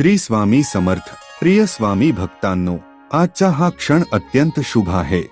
श्री स्वामी समर्थ. प्रिय स्वामी भक्तांनो आजचा हा क्षण अत्यंत शुभ आहे.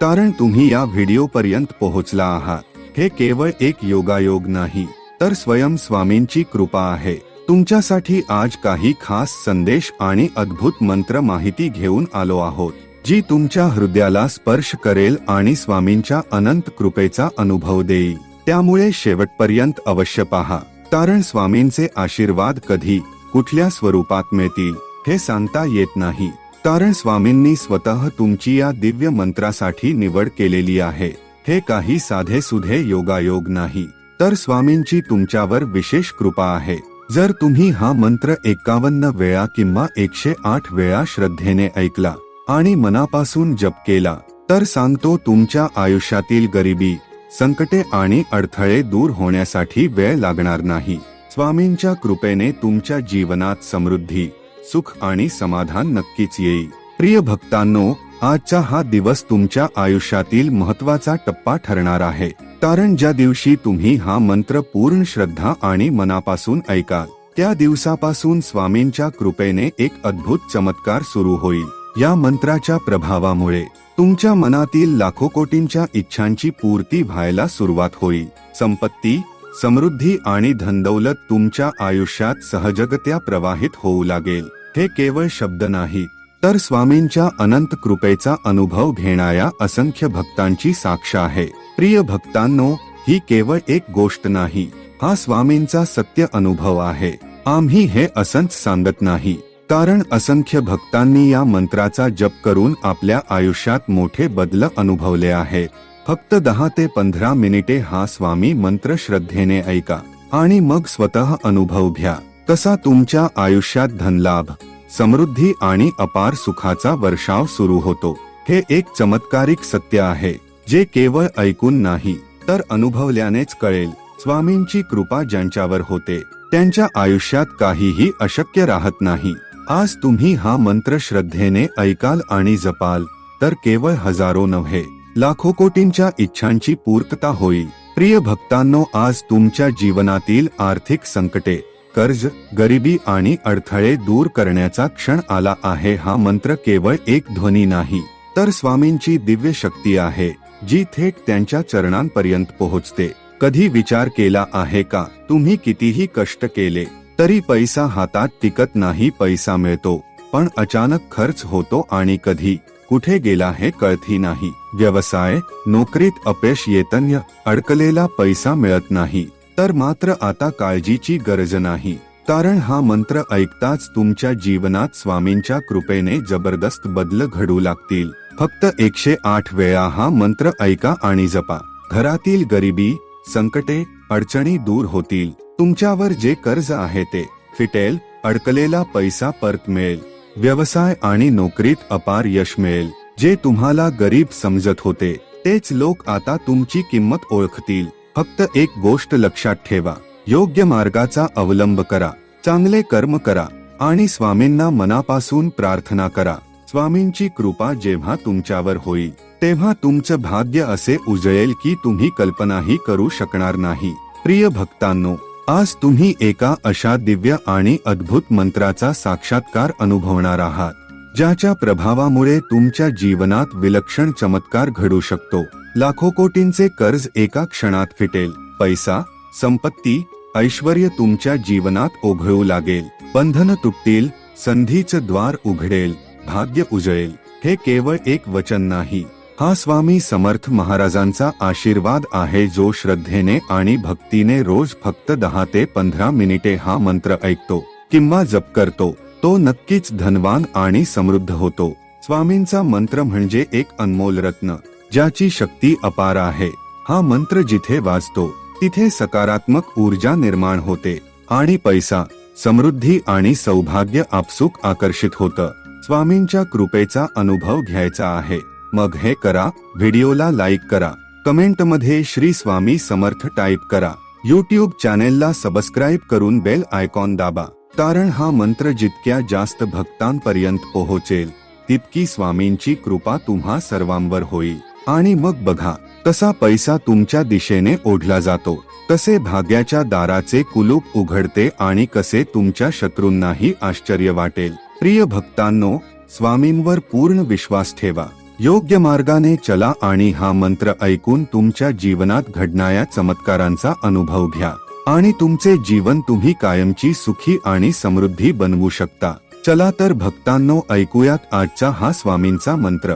कारण तुम्ही या व्हिडिओ पर्यंत पोहोचला आहात. हे केवळ एक योगायोग नाही तर स्वयं स्वामींची कृपा आहे. तुमच्यासाठी आज काही खास संदेश आणि अद्भुत मंत्र माहिती घेऊन आलो आहोत जी तुमच्या हृदयाला स्पर्श करेल आणि स्वामींच्या अनंत कृपेचा अनुभव देईल. त्यामुळे शेवटपर्यंत अवश्य पहा. कारण स्वामींचे आशीर्वाद कधी कुठल्या स्वरूपात मिळतील हे सांगता येत नाही. कारण स्वामींनी स्वतः तुमची या दिव्य मंत्रासाठी निवड केलेली आहे. हे काही साधे सुधे योगायोग नाही. तर स्वामींची तुमच्यावर विशेष कृपा आहे. जर तुम्ही हा मंत्र एकावन्न वेळा किंवा एकशे आठ वेळा श्रद्धेने ऐकला आणि मनापासून जप केला तर सांगतो तुमच्या आयुष्यातील गरिबी संकटे आणि अडथळे दूर होण्यासाठी वेळ लागणार नाही. स्वामींच्या कृपेने तुमच्या जीवनात समृद्धी सुख आणि समाधान नक्कीच येईल. प्रिय भक्तांनो आजचा हा दिवस तुमच्या आयुष्यातील महत्त्वाचा टप्पा ठरणार आहे. कारण ज्या दिवशी तुम्ही हा मंत्र पूर्ण श्रद्धा आणि मनापासून ऐकाल त्या दिवसापासून स्वामींच्या कृपेने एक अद्भुत चमत्कार सुरू होईल. या मंत्राच्या प्रभावामुळे तुमच्या मनातील लाखो कोटींच्या इच्छांची पूर्ती व्हायला सुरुवात होईल. संपत्ती समृद्धी आणि धनदौलत तुमच्या आयुष्यात सहजगत्या प्रवाहित होऊ लागेल. हे केवळ शब्द नाही तर स्वामींच्या अनंत कृपेचा अनुभव घेणाऱ्या असंख्य भक्तांची साक्ष आहे. प्रिय भक्तांनो ही केवळ एक गोष्ट नाही हा स्वामींचा सत्य अनुभव आहे. आम्ही हे असंच सांगत नाही कारण असंख्य भक्तांनी या मंत्राचा जप करून आपल्या आयुष्यात मोठे बदल अनुभवले आहेत. फक्त दहा ते पंधरा मिनिटे हा स्वामी मंत्र श्रद्धेने ऐका आणि मग स्वतः अनुभव घ्या. कसा तुमच्या आयुष्यात धनलाभ समृद्धी आणि अपार सुखाचा वर्षाव सुरू होतो. हे एक चमत्कारिक सत्य आहे जे केवळ ऐकून नाही तर अनुभवल्यानेच कळेल. स्वामींची कृपा ज्यांच्यावर होते त्यांच्या आयुष्यात काहीही अशक्य राहत नाही. आज तुम्ही हा मंत्र श्रद्धेने ऐकाल आणि जपाल तर केवळ हजारो नव्हे लाखो कोटींच्या इच्छांची पूर्तता होईल. प्रिय भक्तांनो आज तुमच्या जीवनातील आर्थिक संकटे कर्ज गरिबी आणि अडथळे दूर करण्याचा क्षण आला आहे हा मंत्र केवळ एक ध्वनी नाही तर स्वामींची दिव्य शक्ती आहे जी थेट त्यांच्या चरणांपर्यंत पोहोचते. कधी विचार केला आहे का? तुम्ही कितीही कष्ट केले तरी पैसा हातात टिकत नाही पैसा मिळतो पण अचानक खर्च होतो आणि कधी कुठे गेला हे कळती नाही. व्यवसाय नोकरीत अपयश येतन्य अडकलेला पैसा मिळत नाही. तर मात्र आता काळजीची गरज नाही. कारण हा मंत्र ऐकताच तुमच्या जीवनात स्वामींच्या कृपेने जबरदस्त बदल घडू लागतील. फक्त एकशे आठ वेळा हा मंत्र ऐका आणि जपा. घरातील गरिबी संकटे अडचणी दूर होतील. तुमच्यावर जे कर्ज आहे ते फिटेल अडकलेला पैसा परत मिळेल. व्यवसाय आणि नोकरीत अपार यश मिळेल. जे तुम्हाला गरीब समजत होते तेच लोक आता तुमची किंमत ओळखतील. फक्त एक गोष्ट लक्षात ठेवा योग्य मार्गाचा अवलंब करा चांगले कर्म करा आणि स्वामींना मनापासून प्रार्थना करा. स्वामींची कृपा जेव्हा तुमच्यावर होईल तेव्हा तुमचं भाग्य असे उजळेल की तुम्ही कल्पनाही करू शकणार नाही. प्रिय भक्तांनो आज तुम्ही एका अशा दिव्य आणि अद्भुत मंत्राचा साक्षात्कार अनुभवणार आहात ज्याच्या प्रभावामुळे तुमच्या जीवनात विलक्षण चमत्कार घडू शकतो. लाखो कोटींचे कर्ज एका क्षणात फिटेल. पैसा संपत्ती ऐश्वर तुमच्या जीवनात ओघळू लागेल. बंधन तुटतील संधीचं द्वार उघडेल भाग्य उजळेल. हे केवळ एक वचन नाही. हा स्वामी समर्थ महाराजांचा आशीर्वाद आहे जो श्रद्धेने आणि भक्तीने रोज फक्त दहा ते पंधरा मिनिटे हा मंत्र ऐकतो किंवा जप करतो. तो नक्कीच धनवान आणि समृद्ध होतो. स्वामींचा मंत्र म्हणजे एक अनमोल रत्न ज्याची शक्ती अपार आहे. हा मंत्र जिथे वाजतो तिथे सकारात्मक ऊर्जा निर्माण होते आणि पैसा समृद्धी आणि सौभाग्य आपसूक आकर्षित होतं. स्वामींच्या कृपेचा अनुभव घ्यायचा आहे. मग हे करा व्हिडिओला लाईक करा कमेंटमध्ये श्री स्वामी समर्थ टाईप करा यूट्यूब चॅनेलला सबस्क्राईब करून बेल आयकॉन दाबा कारण हा मंत्र जितक्या जास्त भक्तांपर्यंत पोहोचेल तितकी स्वामींची कृपा तुम्हा सर्वांवर होईल. आणि मग बघा तसा पैसा तुमच्या दिशेने ओढला जातो तसे भाग्याच्या दाराचे कुलूप उघडते आणि कसे तुमच्या शत्रूंनाही आश्चर्य वाटेल. प्रिय भक्तांनो स्वामींवर पूर्ण विश्वास ठेवा. योग्य मार्गाने चला आणि हा मंत्र ऐकून तुमच्या जीवनात घडणाऱ्या चमत्कारांचा अनुभव घ्या. आणि तुमचे जीवन तुम्ही कायमची सुखी आणि समृद्धी बनवू शकता. चला तर भक्तांनो ऐकूयात आजचा हा स्वामींचा मंत्र.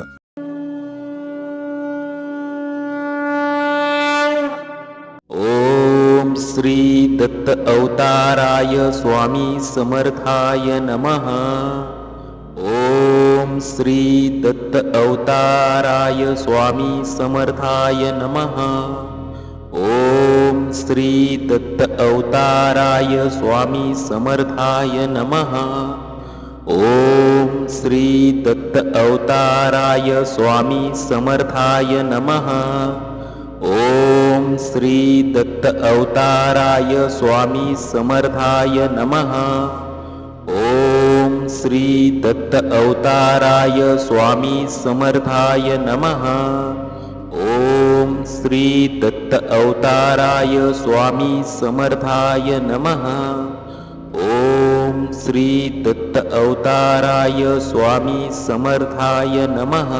ओम श्री दत्त अवताराय स्वामी समर्थाय नमः. ॐ श्री दत्त अवताराय स्वामी समर्थाय नमः। ॐ श्री दत्त अवताराय स्वामी समर्थाय नमः। ॐ श्री दत्त अवताराय स्वामी समर्थाय नमः। ॐ श्री दत्त अवताराय स्वामी समर्थाय नमः श्री दत्त अवताराय स्वामी समर्थाय नमः। ॐ श्री दत्त अवताराय स्वामी समर्थाय नमः। ॐ श्री दत्त अवताराय स्वामी समर्थाय नमः।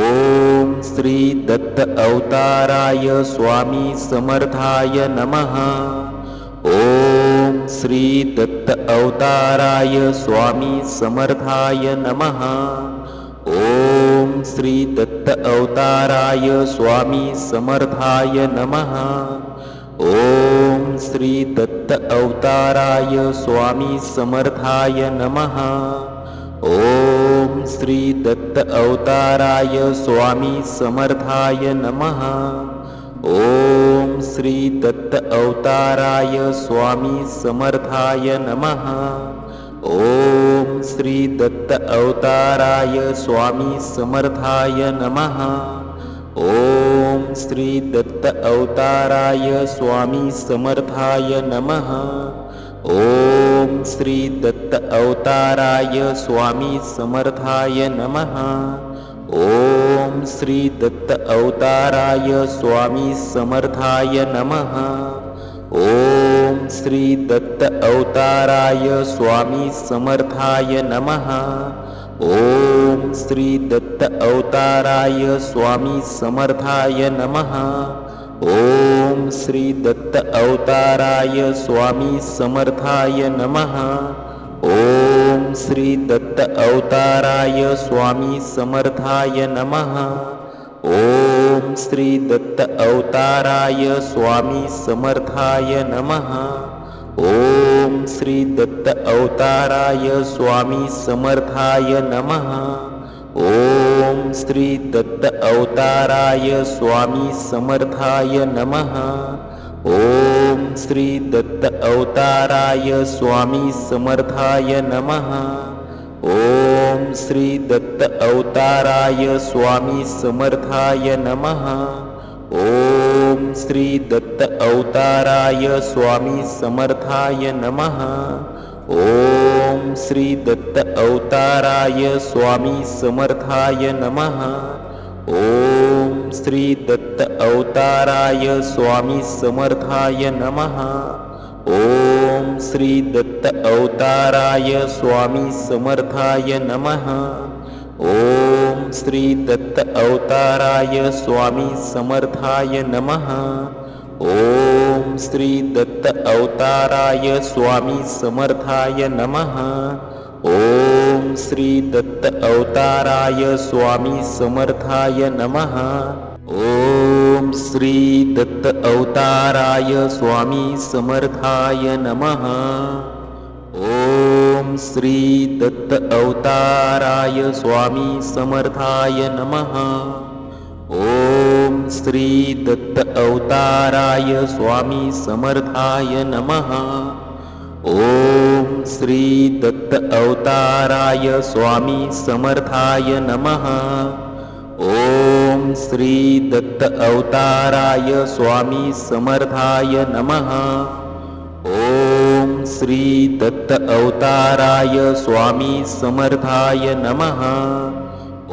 ॐ श्री दत्त अवताराय स्वामी समर्थाय नमः श्री दत्त अवताराय स्वामी समर्थाय नमः। ॐ श्री दत्त अवताराय स्वामी समर्थाय नमः। ॐ श्री दत्त अवताराय स्वामी समर्थाय नमः। ॐ श्री दत्त अवताराय स्वामी समर्थाय नमः ॐ श्री दत्त अवताराय स्वामी समर्थाय नमः। ॐ श्री दत्त अवताराय स्वामी समर्थाय नमः। ॐ श्री दत्त अवताराय स्वामी समर्थाय नमः। ॐ श्री दत्त अवताराय स्वामी समर्थाय नमः ॐ श्री दत्त अवताराय स्वामी समर्थाय नमः। ॐ श्री दत्त अवताराय स्वामी समर्थाय नमः। ॐ श्री दत्त अवताराय स्वामी समर्थाय नमः। ॐ श्री दत्त अवताराय स्वामी समर्थाय नमः ॐ श्री दत्त अवताराय स्वामी समर्थाय नमः। ॐ श्री दत्त अवताराय स्वामी समर्थाय नमः। ॐ श्री दत्त अवताराय स्वामी समर्थाय नमः। ॐ श्री दत्त अवताराय स्वामी समर्थाय नमः ॐ श्री दत्त अवताराय स्वामी समर्थाय नमः। ॐ श्री दत्त अवताराय स्वामी समर्थाय नमः। ॐ श्री दत्त अवताराय स्वामी समर्थाय नमः। ॐ श्री दत्त अवताराय स्वामी समर्थाय नमः। ॐ श्री दत्त अवताराय स्वामी समर्थाय नमः। ॐ श्री दत्त अवताराय स्वामी समर्थाय नमः। ॐ श्री दत्त अवताराय स्वामी समर्थाय नमः। ॐ श्री दत्त अवताराय स्वामी समर्थाय नमः। ॐ श्री दत्त अवताराय स्वामी समर्थाय नमः श्री दत्त अवताराय स्वामी समर्थाय नमः। ॐ श्री दत्त अवताराय स्वामी समर्थाय नमः। ॐ श्री दत्त अवताराय स्वामी समर्थाय नमः। ॐ श्री दत्त अवताराय स्वामी समर्थाय नमः श्री दत्त अवताराय स्वामी समर्थाय नमः। ॐ श्री दत्त अवताराय स्वामी समर्थाय नमः।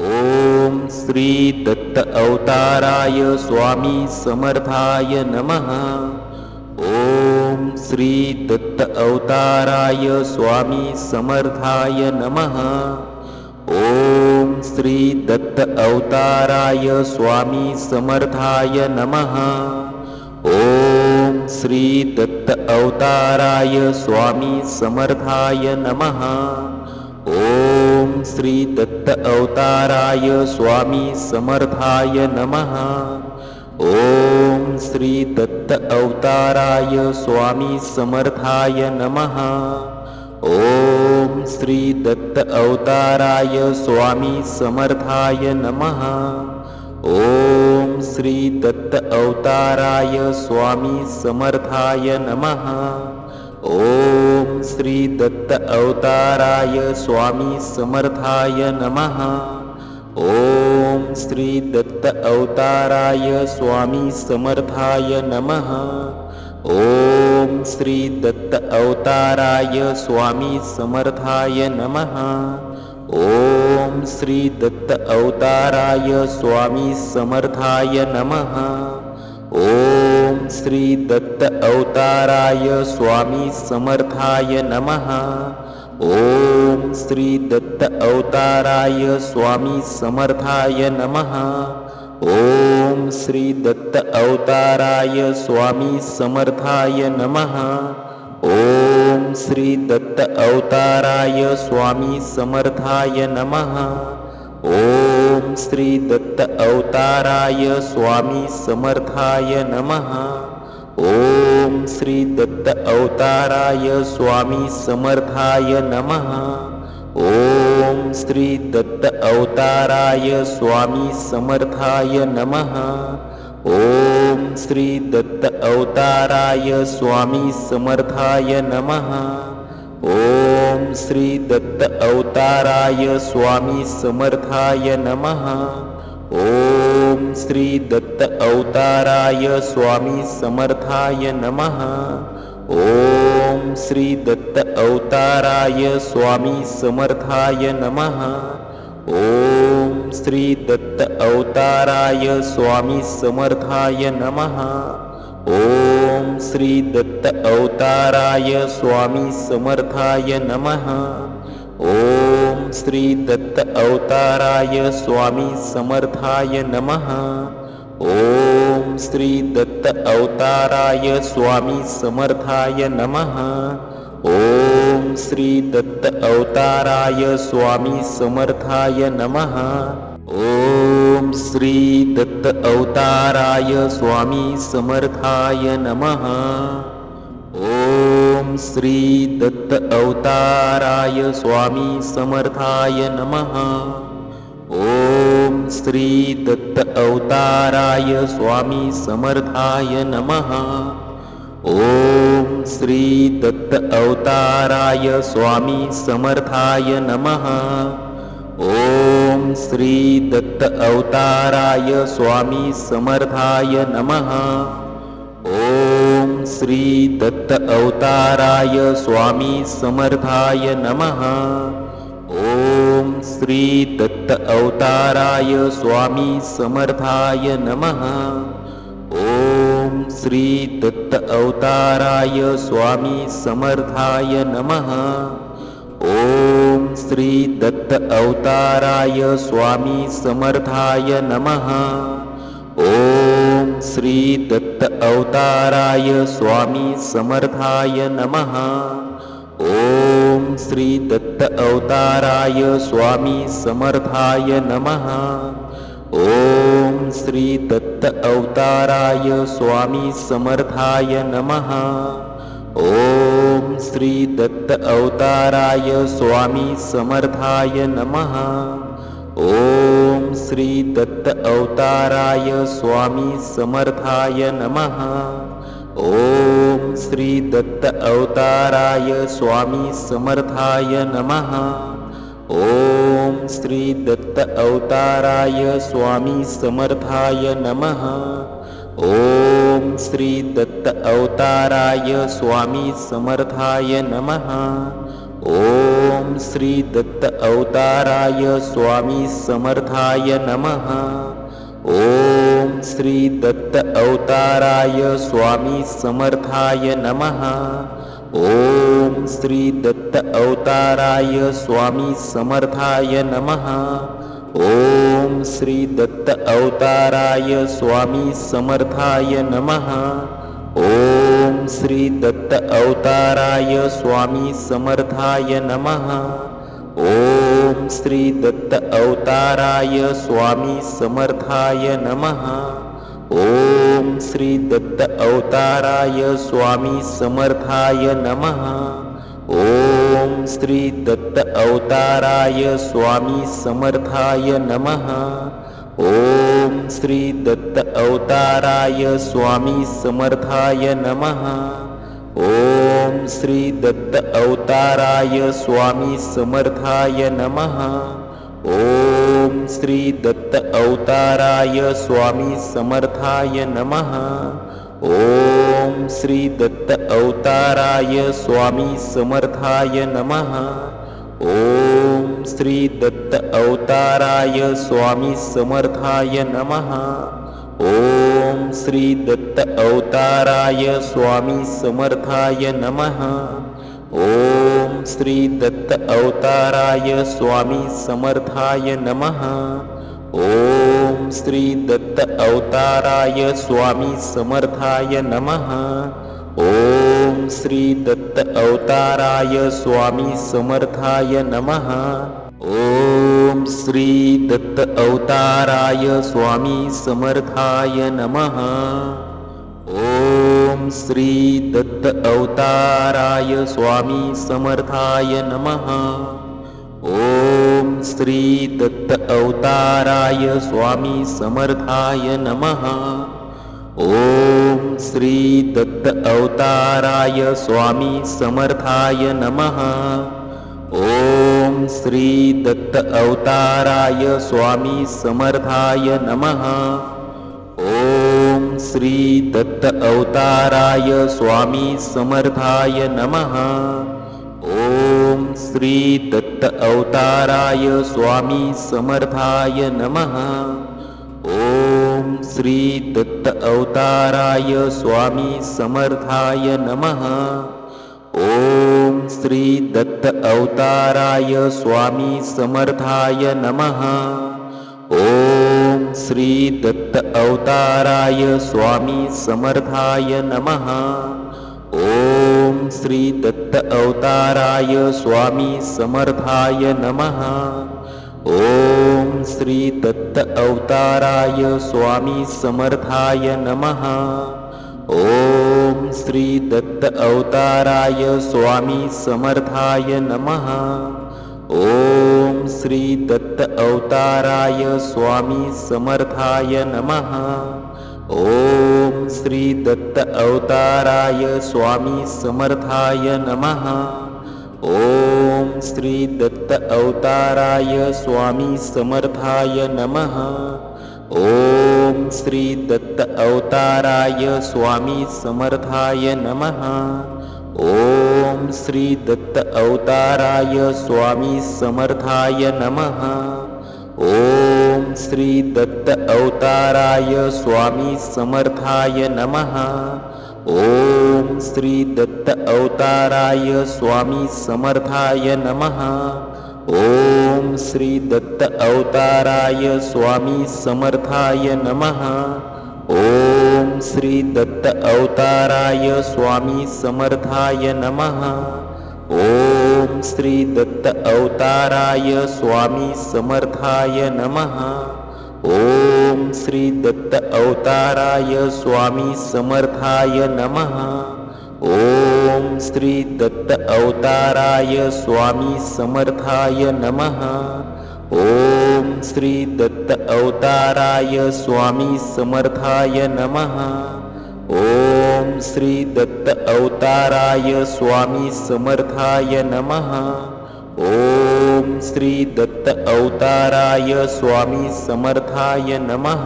ॐ श्री दत्त अवताराय स्वामी समर्थाय नमः। ॐ श्री दत्त अवताराय स्वामी समर्थाय नमः। ॐ श्री दत्त अवताराय स्वामी समर्थाय नमः। ॐ श्री दत्त अवताराय स्वामी समर्थाय नमः। ॐ श्री दत्त अवताराय स्वामी समर्थाय नमः। ॐ श्री दत्त अवताराय स्वामी समर्थाय नमः। ॐ श्री दत्त अवताराय स्वामी समर्थाय नमः। ॐ श्री दत्त अवताराय स्वामी समर्थाय नमः। ॐ श्री दत्त अवताराय स्वामी समर्थाय नमः। ॐ श्री दत्त अवताराय स्वामी समर्थाय नमः। ॐ श्री दत्त अवताराय स्वामी समर्थाय नमः। ॐ श्री दत्त अवताराय स्वामी समर्थाय नमः। ॐ श्री दत्त अवताराय स्वामी समर्थाय नमः। ॐ श्री दत्त अवताराय स्वामी समर्थाय नमः ॐ श्री दत्त अवताराय स्वामी समर्थाय नमः। ॐ श्री दत्त अवताराय स्वामी समर्थाय नमः। ॐ श्री दत्त अवताराय स्वामी समर्थाय नमः। ॐ श्री दत्त अवताराय स्वामी समर्थाय नमः। ॐ श्री दत्त अवताराय स्वामी समर्थाय नमः। ॐ श्री दत्त अवताराय स्वामी समर्थाय नमः। ॐ श्री दत्त अवताराय स्वामी समर्थाय नमः। ॐ श्री दत्त अवताराय स्वामी समर्थाय नमः। ॐ श्री दत्त अवताराय स्वामी समर्थाय नमः। ॐ श्री दत्त अवताराय स्वामी समर्थाय नमः। ॐ श्री दत्त अवताराय स्वामी समर्थाय नमः। ॐ श्री दत्त अवताराय स्वामी समर्थाय नमः ॐ श्री दत्त अवताराय स्वामी समर्थाय नमः। ॐ श्री दत्त अवताराय स्वामी समर्थाय नमः। ॐ श्री दत्त अवताराय स्वामी समर्थाय नमः। ॐ श्री दत्त अवताराय स्वामी समर्थाय नमः। ॐ श्री दत्त अवताराय स्वामी समर्थाय नमः। ॐ श्री दत्त अवताराय स्वामी समर्थाय नमः। ॐ श्री दत्त अवताराय स्वामी समर्थाय नमः। ॐ श्री दत्त अवताराय स्वामी समर्थाय नमः श्री दत्त अवताराय स्वामी समर्थाय नमः। ॐ श्री दत्त अवताराय स्वामी समर्थाय नमः। ॐ श्री दत्त अवताराय स्वामी समर्थाय नमः। ॐ श्री दत्त अवताराय स्वामी समर्थाय नमः। ॐ श्री दत्त अवताराय स्वामी समर्थाय नमः। ॐ श्री दत्त अवताराय स्वामी समर्थाय नमः। ॐ श्री दत्त अवताराय स्वामी समर्थाय नमः। ॐ श्री दत्त अवताराय स्वामी समर्थाय नमः। ॐ श्री दत्त अवताराय स्वामी समर्थाय नमः। ॐ श्री दत्त अवताराय स्वामी समर्थाय नमः। ॐ श्री दत्त अवताराय स्वामी समर्थाय नमः। ॐ श्री दत्त अवताराय स्वामी समर्थाय नमः। ॐ श्री दत्त अवताराय स्वामी समर्थाय नमः। ॐ श्री दत्त अवताराय स्वामी समर्थाय नमः। ॐ श्री दत्त अवताराय स्वामी समर्थाय नमः। ॐ श्री दत्त अवताराय स्वामी समर्थाय नमः। ॐ श्री दत्त अवताराय स्वामी समर्थाय नमः। ॐ श्री दत्त अवताराय स्वामी समर्थाय नमः। ॐ श्री दत्त अवताराय स्वामी समर्थाय नमः। ॐ श्री दत्त अवताराय स्वामी समर्थाय नमः। ॐ श्री दत्त अवताराय स्वामी समर्थाय नमः। ॐ श्री दत्त अवताराय स्वामी समर्थाय नमः। ॐ श्री दत्त अवताराय स्वामी समर्थाय नमः। ॐ श्री दत्त अवताराय स्वामी समर्थाय नमः ॐ श्री दत्त अवताराय स्वामी समर्थाय नमः। ॐ श्री दत्त अवताराय स्वामी समर्थाय नमः। ॐ श्री दत्त अवताराय स्वामी समर्थाय नमः। ॐ श्री दत्त अवताराय स्वामी समर्थाय नमः। ॐ श्री दत्त अवताराय स्वामी समर्थाय नमः। ॐ श्री दत्त अवताराय स्वामी समर्थाय नमः। ॐ श्री दत्त अवताराय स्वामी समर्थाय नमः। ॐ श्री दत्त अवताराय स्वामी समर्थाय नमः श्री दत्त अवताराय स्वामी समर्थाय नमः। ॐ श्री दत्त अवताराय स्वामी समर्थाय नमः। ॐ श्री दत्त अवताराय स्वामी समर्थाय नमः। ॐ श्री दत्त अवताराय स्वामी समर्थाय नमः श्री दत्त अवताराय स्वामी समर्थाय नमः। ॐ श्री दत्त अवताराय स्वामी समर्थाय नमः। ॐ श्री दत्त अवताराय स्वामी समर्थाय नमः। ॐ श्री दत्त अवताराय स्वामी समर्थाय नमः। ॐ श्री दत्त अवताराय स्वामी समर्थाय नमः। ॐ श्री दत्त अवताराय स्वामी समर्थाय नमः। ॐ श्री दत्त अवताराय स्वामी समर्थाय नमः। ॐ श्री दत्त अवताराय स्वामी समर्थाय नमः। ॐ श्री दत्त अवताराय स्वामी समर्थाय नमः। ॐ श्री दत्त अवताराय स्वामी समर्थाय नमः। ॐ श्री दत्त अवताराय स्वामी समर्थाय नमः। ॐ श्री दत्त अवताराय स्वामी समर्थाय नमः। ॐ श्री दत्त अवताराय स्वामी समर्थाय नमः। ॐ श्री दत्त अवताराय स्वामी समर्थाय नमः। ॐ श्री दत्त अवताराय स्वामी समर्थाय नमः। ॐ श्री दत्त अवताराय स्वामी समर्थाय नमः ॐ श्री दत्त अवताराय स्वामी समर्थाय नमः। ॐ श्री दत्त अवताराय स्वामी समर्थाय नमः। ॐ श्री दत्त अवताराय स्वामी समर्थाय नमः। ॐ श्री दत्त अवताराय स्वामी समर्थाय नमः।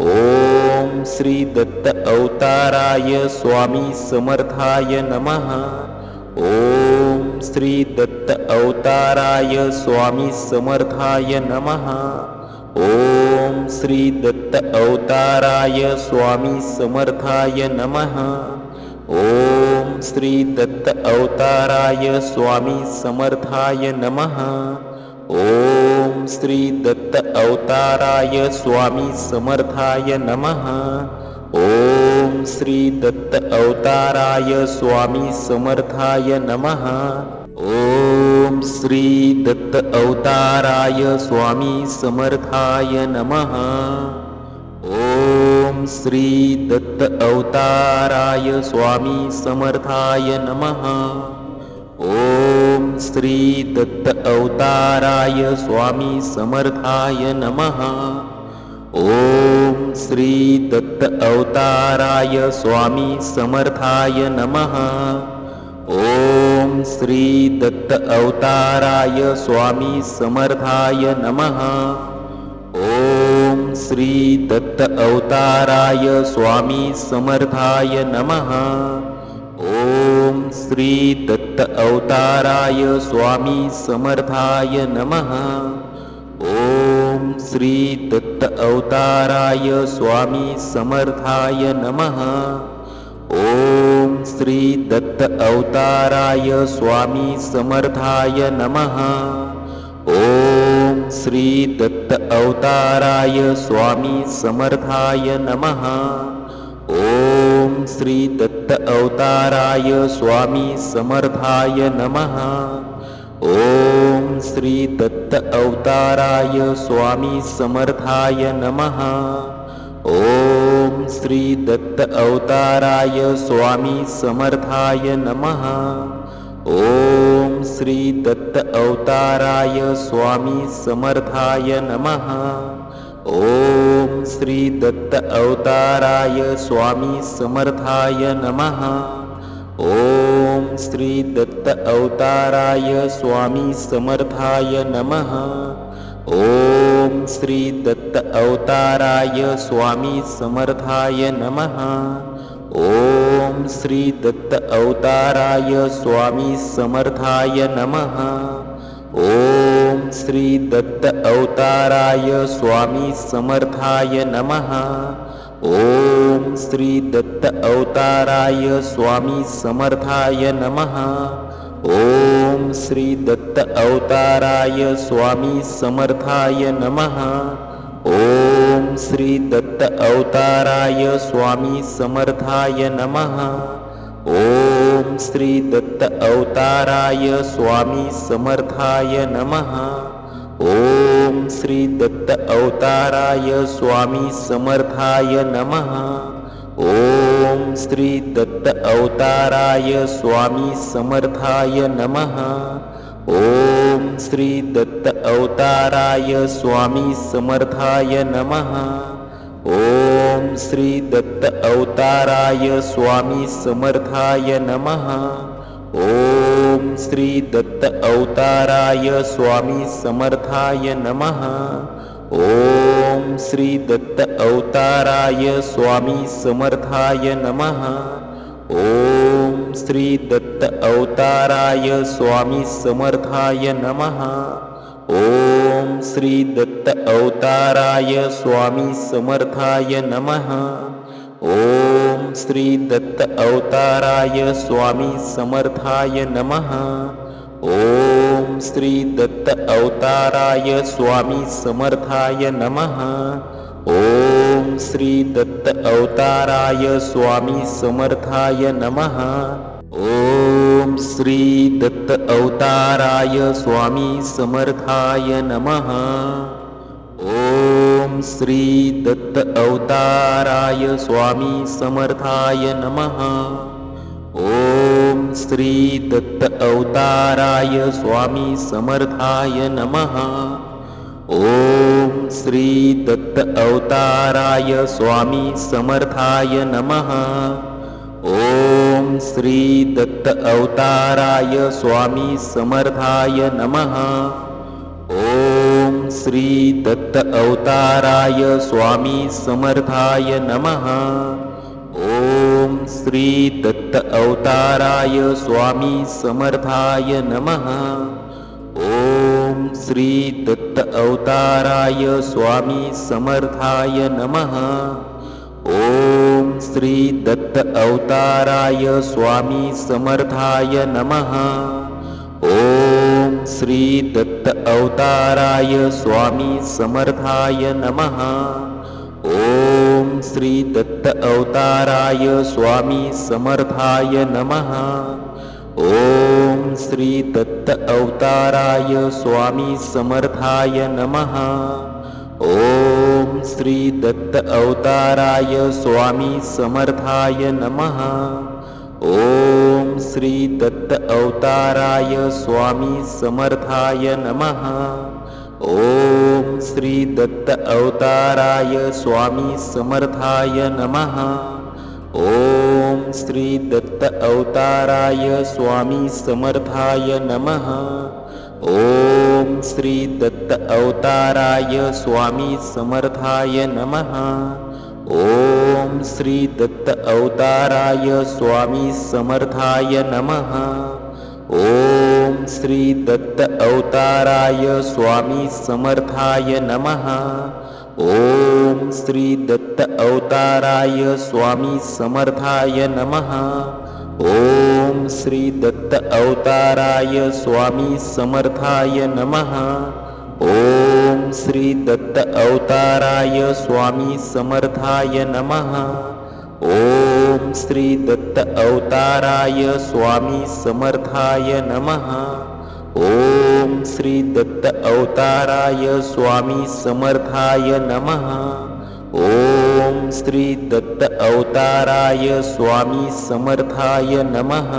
ॐ श्री दत्त अवताराय स्वामी समर्थाय नमः। ॐ श्री दत्त अवताराय स्वामी समर्थाय नमः। ॐ श्री दत्त अवताराय स्वामी समर्थाय नमः। ॐ श्री दत्त अवताराय स्वामी समर्थाय नमः। ॐ श्री दत्त अवताराय स्वामी समर्थाय नमः ॐ श्री दत्त अवताराय स्वामी समर्थाय नमः। ॐ श्री दत्त अवताराय स्वामी समर्थाय नमः। ॐ श्री दत्त अवताराय स्वामी समर्थाय नमः। ॐ श्री दत्त अवताराय स्वामी समर्थाय नमः ॐ श्री दत्त अवताराय स्वामी समर्थाय नमः। ॐ श्री दत्त अवताराय स्वामी समर्थाय नमः। ॐ श्री दत्त अवताराय स्वामी समर्थाय नमः। ॐ श्री दत्त अवताराय स्वामी समर्थाय नमः श्री दत्त अवताराय स्वामी समर्थाय नमः। ॐ श्री दत्त अवताराय स्वामी समर्थाय नमः। ॐ श्री दत्त अवताराय स्वामी समर्थाय नमः। ॐ श्री दत्त अवताराय स्वामी समर्थाय नमः। ॐ श्री दत्त अवताराय स्वामी समर्थाय नमः। ॐ श्री दत्त अवताराय स्वामी समर्थाय नमः। ॐ श्री दत्त अवताराय स्वामी समर्थाय नमः। ॐ श्री दत्त अवताराय स्वामी समर्थाय नमः। ॐ श्री दत्त अवताराय स्वामी समर्थाय नमः। ॐ श्री दत्त अवताराय स्वामी समर्थाय नमः। ॐ श्री दत्त अवताराय स्वामी समर्थाय नमः। ॐ श्री दत्त अवताराय स्वामी समर्थाय नमः ॐ श्री दत्त अवताराय स्वामी समर्थाय नमः। ॐ श्री दत्त अवताराय स्वामी समर्थाय नमः। ॐ श्री दत्त अवताराय स्वामी समर्थाय नमः। ॐ श्री दत्त अवताराय स्वामी समर्थाय नमः ॐ श्री दत्त अवताराय स्वामी समर्थाय नमः। ॐ श्री दत्त अवताराय स्वामी समर्थाय नमः। ॐ श्री दत्त अवताराय स्वामी समर्थाय नमः। ॐ श्री दत्त अवताराय स्वामी समर्थाय नमः श्री दत्त अवताराय स्वामी समर्थाय नमः। ॐ श्री दत्त अवताराय स्वामी समर्थाय नमः। ॐ श्री दत्त अवताराय स्वामी समर्थाय नमः। ॐ श्री दत्त अवताराय स्वामी समर्थाय नमः। ॐ श्री दत्त अवताराय स्वामी समर्थाय नमः। ॐ श्री दत्त अवताराय स्वामी समर्थाय नमः। ॐ श्री दत्त अवताराय स्वामी समर्थाय नमः। ॐ श्री दत्त अवताराय स्वामी समर्थाय नमः। ॐ श्री दत्त अवताराय स्वामी समर्थाय नमः। ॐ श्री दत्त अवताराय स्वामी समर्थाय नमः। ॐ श्री दत्त अवताराय स्वामी समर्थाय नमः। ॐ श्री दत्त अवताराय स्वामी समर्थाय नमः श्री दत्त अवताराय स्वामी समर्थाय नमः। ॐ श्री दत्त अवताराय स्वामी समर्थाय नमः। ॐ श्री दत्त अवताराय स्वामी समर्थाय नमः। ॐ श्री दत्त अवताराय स्वामी समर्थाय नमः श्री दत्त अवताराय स्वामी समर्थाय नमः। ॐ श्री दत्त अवताराय स्वामी समर्थाय नमः। ॐ श्री दत्त अवताराय स्वामी समर्थाय नमः। ॐ श्री दत्त अवताराय स्वामी समर्थाय नमः। ॐ श्री दत्त अवताराय स्वामी समर्थाय नमः। ॐ श्री दत्त अवताराय स्वामी समर्थाय नमः। ॐ श्री दत्त अवताराय स्वामी समर्थाय नमः। ॐ श्री दत्त अवताराय स्वामी समर्थाय नमः। ॐ श्री दत्त अवताराय स्वामी समर्थाय नमः। ॐ श्री दत्त अवताराय स्वामी समर्थाय नमः। ॐ श्री दत्त अवताराय स्वामी समर्थाय नमः। ॐ श्री दत्त अवताराय स्वामी समर्थाय नमः। ॐ श्री दत्त अवताराय स्वामी समर्थाय नमः। ॐ श्री दत्त अवताराय स्वामी समर्थाय नमः। ॐ श्री दत्त अवताराय स्वामी समर्थाय नमः। ॐ श्री दत्त अवताराय स्वामी समर्थाय नमः